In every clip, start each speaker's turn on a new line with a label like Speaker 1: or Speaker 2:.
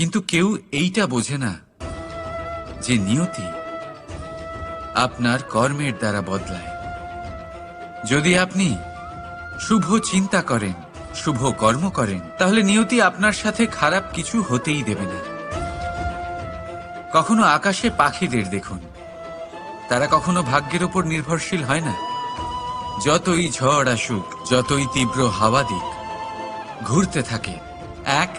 Speaker 1: কিন্তু কেউ এইটা বোঝে না যে নিয়তি আপনার কর্মের দ্বারা বদলায়। যদি আপনি শুভ চিন্তা করেন, শুভ কর্ম করেন, তাহলে নিয়তি আপনার সাথে খারাপ কিছু হতেই দেবে না। কখনো আকাশে পাখিদের দেখুন। তারা কখনো ভাগ্যের উপর নির্ভরশীল হয় না। যতই ঝড় আসুক, যতই তীব্র হাওয়া দিক, ঘুরতে থাকে, এক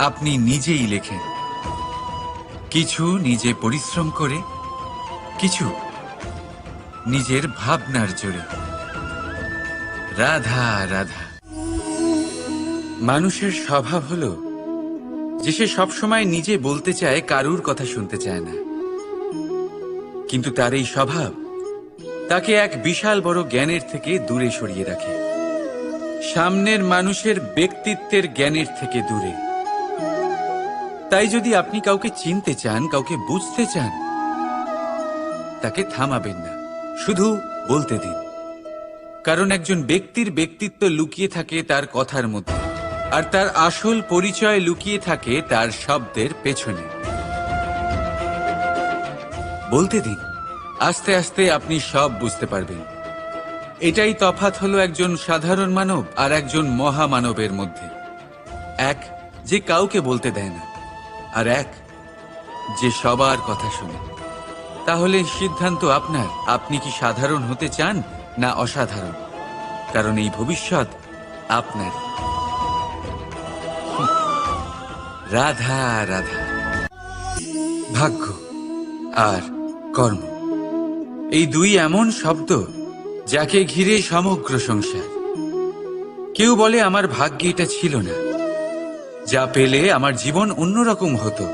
Speaker 1: আপনি নিজেই লেখেন। কিছু নিজে পরিশ্রম করে, কিছু নিজের ভাবনার জোরে। রাধা রাধা। মানুষের স্বভাব হলো যে সে সবসময় নিজে বলতে চায়, কারুর কথা শুনতে চায় না। কিন্তু তার এই স্বভাব তাকে এক বিশাল বড় জ্ঞানের থেকে দূরে সরিয়ে রাখে। সামনের মানুষের ব্যক্তিত্বের জ্ঞানের থেকে দূরে। তাই যদি আপনি কাউকে চিনতে চান, কাউকে বুঝতে চান, তাকে থামাবেন না। শুধু বলতে দিন। কারণ একজন ব্যক্তির ব্যক্তিত্ব লুকিয়ে থাকে তার কথার মধ্যে, আর তার আসল পরিচয় লুকিয়ে থাকে তার শব্দের পেছনে। বলতে দিন। আস্তে আস্তে আপনি সব বুঝতে পারবেন। এটাই তফাৎ হলো একজন সাধারণ মানব আর একজন মহামানবের মধ্যে। এক, যে কাউকে বলতে দেয় না। আর এক, যে সবার কথা শুনে। তাহলে সিদ্ধান্ত আপনার। আপনি কি সাধারণ হতে চান না অসাধারণ? কারণ এই ভবিষ্যৎ আপনার। রাধা রাধা। ভাগ্য আর কর্ম। এই দুই এমন শব্দ যাকে ঘিরে সমগ্র সংসার। কেউ বলে আমার ভাগ্যে এটা ছিল না। যা পেলে আমার জীবন অন্যরকম হতো।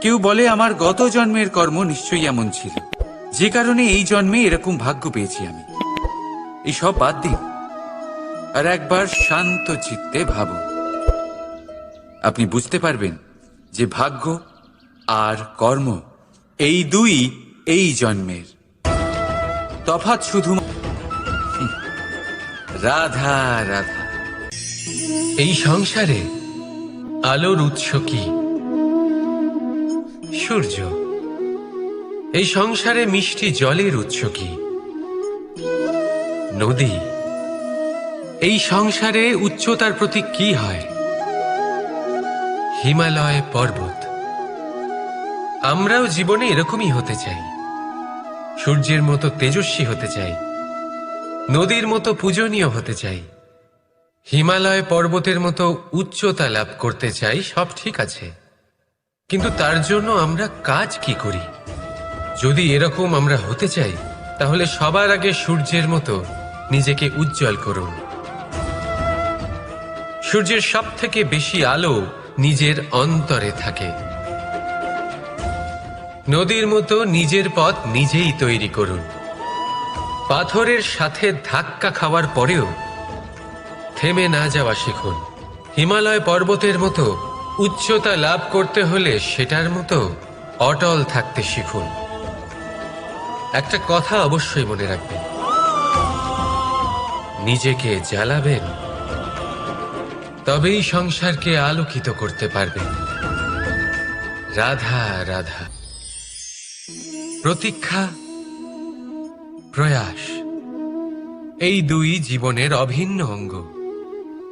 Speaker 1: কেউ বলে আমার গত জন্মের কর্ম নিশ্চয়ই এমন ছিল। যে কারণে এই জন্মে এরকম ভাগ্য পেয়েছি আমি। এই সব বাদ দিন। আর একবার শান্ত চিত্তে ভাবুন আপনি বুঝতে পারবেন যে ভাগ্য আর কর্ম এই দুই এই জন্মের। তফাৎ শুধু রাধা রাধা।
Speaker 2: এই সংসারে আলোর উৎস কি? সূর্য। এই সংসারে মিষ্টি জলের উৎস কি? নদী। এই সংসারে উচ্চতার প্রতীক কি হয়? হিমালয় পর্বত। আমরাও জীবনে এরকমই হতে চাই। সূর্যের মতো তেজস্বী হতে চাই। নদীর মতো পূজনীয় হতে চাই। হিমালয় পর্বতের মতো উচ্চতা লাভ করতে চাই, সব ঠিক আছে। কিন্তু তার জন্য আমরা কাজ কি করি? যদি এরকম আমরা হতে চাই, তাহলে সবার আগে সূর্যের মতো নিজেকে উজ্জ্বল করুন। সূর্যের সব থেকে বেশি আলো নিজের অন্তরে থাকে। নদীর মতো নিজের পথ নিজেই তৈরি করুন। পাথরের সাথে ধাক্কা খাওয়ার পরেও থেমে না যাওয়া শিখুন। হিমালয় পর্বতের মতো উচ্চতা লাভ করতে হলে সেটার মতো অটল থাকতে শিখুন। একটা কথা অবশ্যই মনে রাখবেন। নিজেকে জ্বালাবেন, তবেই সংসারকে আলোকিত করতে পারবেন। রাধা রাধা। প্রতীক্ষা, প্রয়াস। এই দুই জীবনের অভিন্ন অঙ্গ।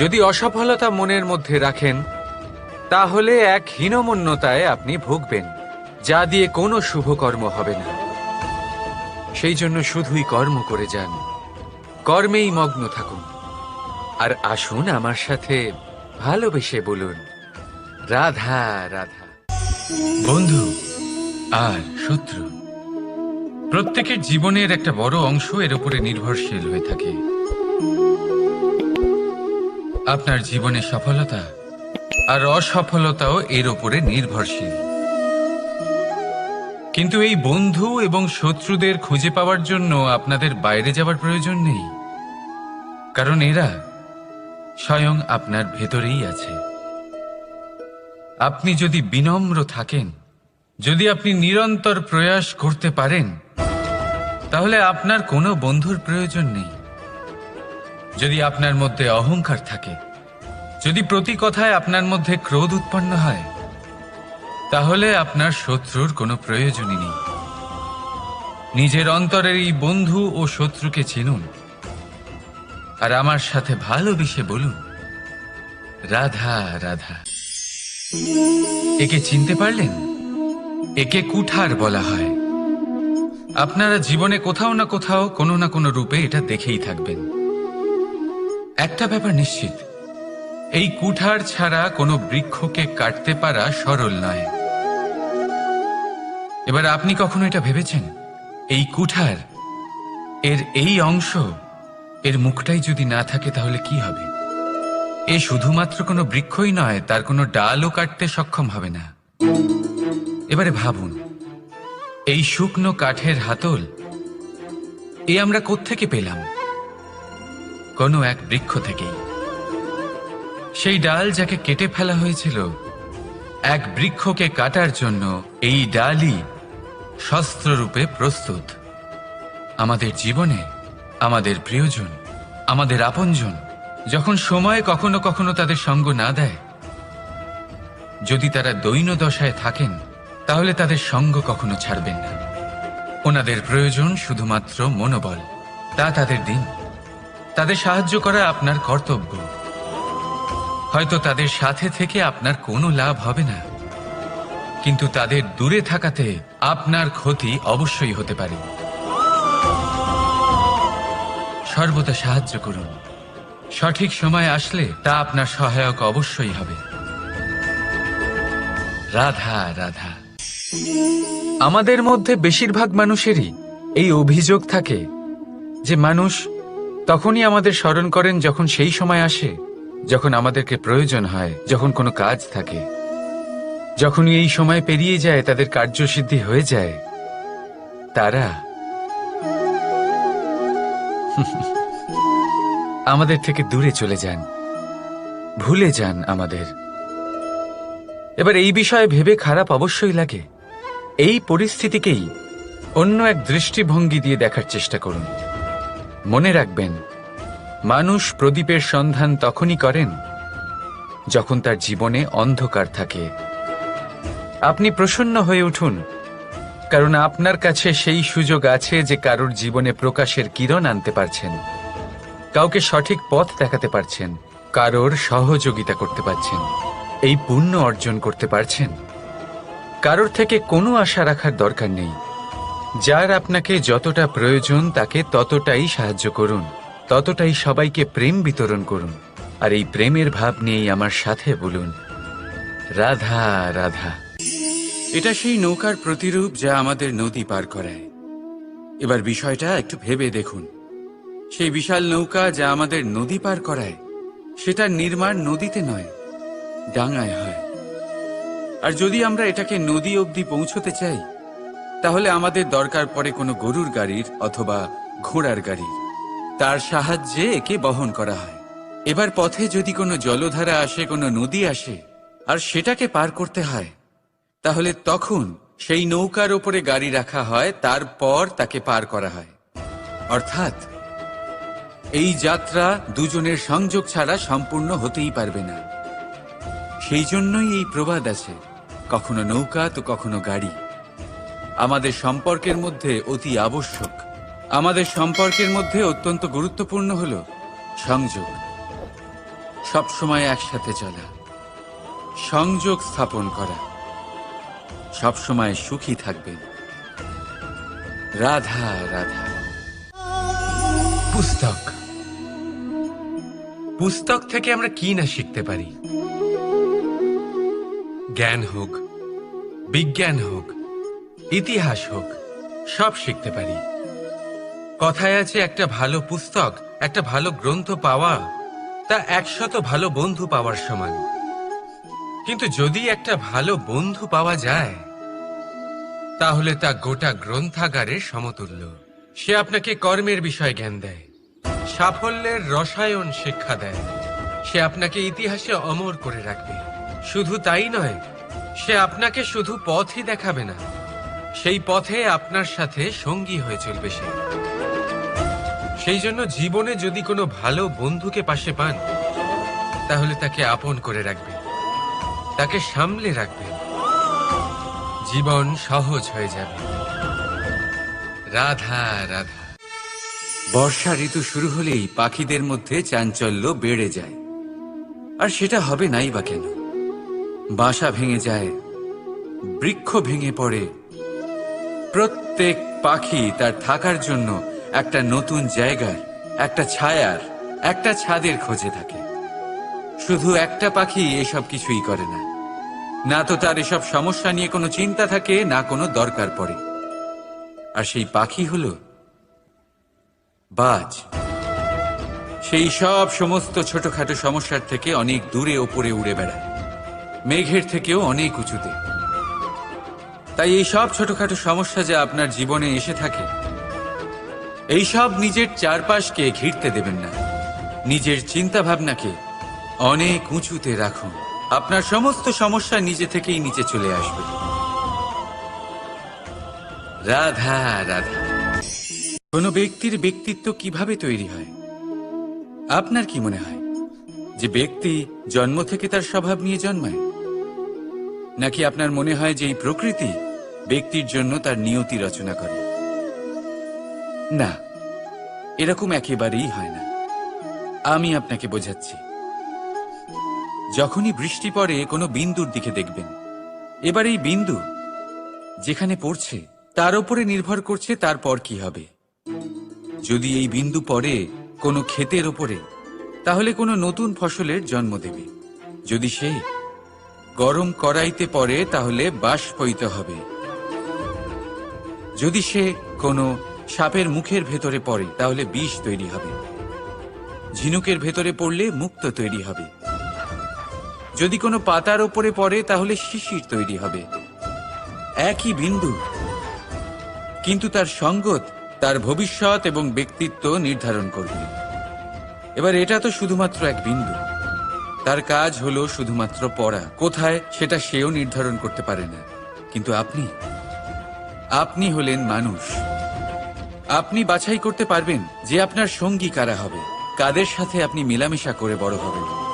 Speaker 3: যদি অসফলতা মনের মধ্যে রাখেন, তাহলে এক হীনমন্যতায় আপনি ভুগবেন, যা দিয়ে কোনো শুভকর্ম হবে না। সেই জন্য শুধুই কর্ম করে যান, কর্মেই মগ্ন থাকুন। আর আসুন আমার সাথে ভালোবেসে বলুন, রাধা রাধা।
Speaker 1: বন্ধু আর শত্রু, প্রত্যেকের জীবনের একটা বড় অংশ এর উপরে নির্ভরশীল হয়ে থাকে। আপনার জীবনে সফলতা আর অসফলতাও এর উপরে নির্ভরশীল। কিন্তু এই বন্ধু এবং শত্রুদের খুঁজে পাওয়ার জন্য আপনাদের বাইরে যাওয়ার প্রয়োজন নেই। কারণ এরা স্বয়ং আপনার ভেতরেই আছে। আপনি যদি বিনম্র থাকেন, যদি আপনি নিরন্তর প্রয়াস করতে পারেন, তাহলে আপনার কোনো বন্ধুর প্রয়োজন নেই। যদি আপনার মধ্যে অহংকার থাকে, যদি প্রতি কথায় আপনার মধ্যে ক্রোধ উৎপন্ন হয়, তাহলে আপনার শত্রুর কোনো প্রয়োজনই নেই। নিজের অন্তরের এই বন্ধু ও শত্রুকে চিনুন। আর আমার সাথে ভালোবেসে বলুন, রাধা রাধা। একে চিনতে পারলেন? একে কুঠার বলা হয়। আপনারা জীবনে কোথাও না কোথাও কোনো না কোনো রূপে এটা দেখেই থাকবেন। একটা ব্যাপার নিশ্চিত। এই কুঠার ছাড়া কোনো বৃক্ষকে কাটতে পারা সরল নয়। এবার আপনি কখনো এটা ভেবেছেন? এই কুঠার, এর এই অংশ, এর মুখটাই যদি না থাকে তাহলে কি হবে? এ শুধুমাত্র কোনো বৃক্ষই নয়, তার কোনো ডালও কাটতে সক্ষম হবে না। এবারে ভাবুন, এই শুকনো কাঠের হাতল, এ আমরা কোত্থেকে পেলাম? কোনো এক বৃক্ষ থেকেই। সেই ডাল যাকে কেটে ফেলা হয়েছিল, এক বৃক্ষকে কাটার জন্য এই ডালই শস্ত্ররূপে প্রস্তুত। আমাদের জীবনে, আমাদের প্রিয়জন, আমাদের আপনজন, যখন সময় কখনো কখনো তাদের সঙ্গ না দেয়, যদি তারা দৈন দশায় থাকেন, তাহলে তাদের সঙ্গ কখনো ছাড়বেন না। ওনাদের প্রয়োজন শুধুমাত্র মনোবল, তা তাদের দিন। তাদের সাহায্য করা আপনার কর্তব্য। হয়তো তাদের সাথে থেকে আপনার কোনো লাভ হবে না। কিন্তু তাদের দূরে থাকাতে আপনার ক্ষতি অবশ্যই হতে পারে। সর্বদা সাহায্য করুন। সঠিক সময় আসলে তা আপনার সহায়ক অবশ্যই হবে। রাধা রাধা।
Speaker 3: আমাদের মধ্যে বেশিরভাগ মানুষেরই এই অভিযোগ থাকে যে মানুষ তখনই আমাদের স্মরণ করেন যখন সেই সময় আসে, যখন আমাদেরকে প্রয়োজন হয়, যখন কোনো কাজ থাকে। যখন এই সময় পেরিয়ে যায়, তাদের কার্যসিদ্ধি হয়ে যায়, তারা আমাদের থেকে দূরে চলে যান, ভুলে যান আমাদের। এবার এই বিষয়ে ভেবে খারাপ অবশ্যই লাগে। এই পরিস্থিতিকেই অন্য এক দৃষ্টিভঙ্গি দিয়ে দেখার চেষ্টা করুন। মনে রাখবেন, মানুষ প্রদীপের সন্ধান তখনই করেন যখন তার জীবনে অন্ধকার থাকে। আপনি প্রসন্ন হয়ে উঠুন, কারণ আপনার কাছে সেই সুযোগ আছে যে কারোর জীবনে প্রকাশের কিরণ আনতে পারছেন, কাউকে সঠিক পথ দেখাতে পারছেন, কারোর সহযোগিতা করতে পারছেন, এই পুণ্য অর্জন করতে পারছেন। কারোর থেকে কোনো আশা রাখার দরকার নেই। যার আপনাকে যতটা প্রয়োজন তাকে ততটাই সাহায্য করুন, ততটাই সবাইকে প্রেম বিতরণ করুন, আর এই প্রেমের ভাব নিয়েই আমার সাথে বলুন। রাধা রাধা।
Speaker 1: এটা সেই নৌকার প্রতিরূপ যা আমাদের নদী পার করায়। এবার বিষয়টা একটু ভেবে দেখুন। সেই বিশাল নৌকা যা আমাদের নদী পার করায়, সেটার নির্মাণ নদীতে নয়, ডাঙায় হয়। আর যদি আমরা এটাকে নদী অবধি পৌঁছতে চাই তাহলে আমাদের দরকার পড়ে কোনো গরুর গাড়ির অথবা ঘোড়ার গাড়ির তার সাহায্যে একে বহন করা হয়। এবার পথে যদি কোনো জলধারা আসে, কোনো নদী আসে, আর সেটাকে পার করতে হয়, তাহলে তখন সেই নৌকার ওপরে গাড়ি রাখা হয়, তারপর তাকে পার করা হয়। অর্থাৎ, এই যাত্রা দুজনের সংযোগ ছাড়া সম্পূর্ণ হতেই পারবে না। সেই জন্যই এই প্রবাদ আছে, কখনো নৌকা তো কখনো গাড়ি। আমাদের সম্পর্কের মধ্যে অতি আবশ্যক। আমাদের সম্পর্কের মধ্যে অত্যন্ত গুরুত্বপূর্ণ হল সংযোগ। সবসময় একসাথে চলা। সংযোগ স্থাপন করা। সবসময় সুখী থাকবেন। রাধা রাধা।
Speaker 2: পুস্তক। পুস্তক থেকে আমরা কি না শিখতে পারি? জ্ঞান হোক, বিজ্ঞান হোক ইতিহাস হোক, সব শিখতে পারি। কথায় আছে, একটা ভালো পুস্তক, একটা ভালো গ্রন্থ পাওয়া, তা একশত ভালো বন্ধু পাওয়ার সমান। কিন্তু যদি একটা ভালো বন্ধু পাওয়া যায়, তাহলে তা গোটা গ্রন্থাগারের সমতুল্য। সে আপনাকে কর্মের বিষয় জ্ঞান দেয়, সাফল্যের রসায়ন শিক্ষা দেয়। সে আপনাকে ইতিহাসে অমর করে রাখবে। শুধু তাই নয়, সে আপনাকে শুধু পথই দেখাবে না। সেই পথে আপনার সাথে সঙ্গী হয়ে চলবে সে। সেই জন্য জীবনে যদি কোনো ভালো বন্ধুকে পাশে পান, তাহলে তাকে আপন করে রাখবেন। তাকে সামলে রাখবেন। জীবন সহজ হয়ে যাবে। রাধা রাধা।
Speaker 1: বর্ষা ঋতু শুরু হলেই পাখিদের মধ্যে চাঞ্চল্য বেড়ে যায়। আর সেটা হবে নাই বা কেন? বাসা ভেঙে যায়, বৃক্ষ ভেঙে পড়ে প্রত্যেক পাখি তার থাকার জন্য একটা নতুন জায়গার, একটা ছায়ার, একটা ছাদের খোঁজে থাকে। শুধু একটা পাখি এসব কিছুই করে না। না তো তার এসব সমস্যা নিয়ে কোনো চিন্তা থাকে, না কোনো দরকার পড়ে। আর সেই পাখি হলো বাজ। সেই সব সমস্ত ছোটখাটো সমস্যার থেকে অনেক দূরে ওপরে উড়ে বেড়ায়। মেঘের থেকেও অনেক উঁচুতে। তাই এই সব ছোটখাটো সমস্যা যা আপনার জীবনে এসে থাকে, এই সব নিজের চারপাশকে ঘিরতে দেবেন না। নিজের চিন্তা ভাবনাকে অনেক উঁচুতে রাখুন। আপনার সমস্ত সমস্যা নিজে থেকেই নিচে চলে আসবে। রাধা রাধা। কোনো ব্যক্তির ব্যক্তিত্ব কীভাবে তৈরি হয়? আপনার কি মনে হয় যে ব্যক্তি জন্ম থেকে তার স্বভাব নিয়ে জন্মায়? নাকি আপনার মনে হয় যে এই প্রকৃতি ব্যক্তির জন্য তার নিয়তি রচনা করে। না, এরকম একেবারেই হয় না। আমি আপনাকে বোঝাচ্ছি। যখনই বৃষ্টি পড়ে, কোনো বিন্দুর দিকে দেখবেন। এবার এই বিন্দু যেখানে পড়ছে, তার উপরে নির্ভর করছে তারপর কি হবে। যদি এই বিন্দু পড়ে কোনো ক্ষেতের ওপরে তাহলে কোনো নতুন ফসলের জন্ম দেবে। যদি সে গরম কড়াইতে পড়ে, তাহলে বাষ্পইত হবে। যদি সে কোনো সাপের মুখের ভেতরে পড়ে, তাহলে বিষ তৈরি হবে। ঝিনুকের ভেতরে পড়লে মুক্ত তৈরি হবে। যদি কোনো পাতার ওপরে পড়ে, তাহলে শিশির তৈরি হবে। একই বিন্দু। কিন্তু তার সঙ্গত তার ভবিষ্যৎ এবং ব্যক্তিত্ব নির্ধারণ করবে। এবার এটা তো শুধুমাত্র এক বিন্দু। তার কাজ হলো শুধুমাত্র পড়া। কোথায়, সেটা সেও নির্ধারণ করতে পারে না। কিন্তু আপনি? আপনি হলেন মানুষ। আপনি বাছাই করতে পারবেন যে আপনার সঙ্গী কারা হবে, কাদের সাথে আপনি মেলামেশা করে বড় হবেন।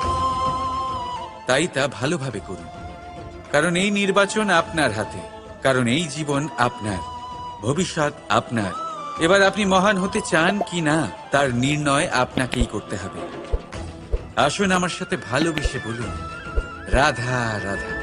Speaker 1: তাই তা ভালোভাবে করুন। কারণ এই নির্বাচন আপনার হাতে, কারণ এই জীবন আপনার, ভবিষ্যৎ আপনার। এবার আপনি মহান হতে চান কি না, তার নির্ণয় আপনাকেই করতে হবে। আসুন আমার সাথে ভালোবেসে বলুন, রাধা রাধা।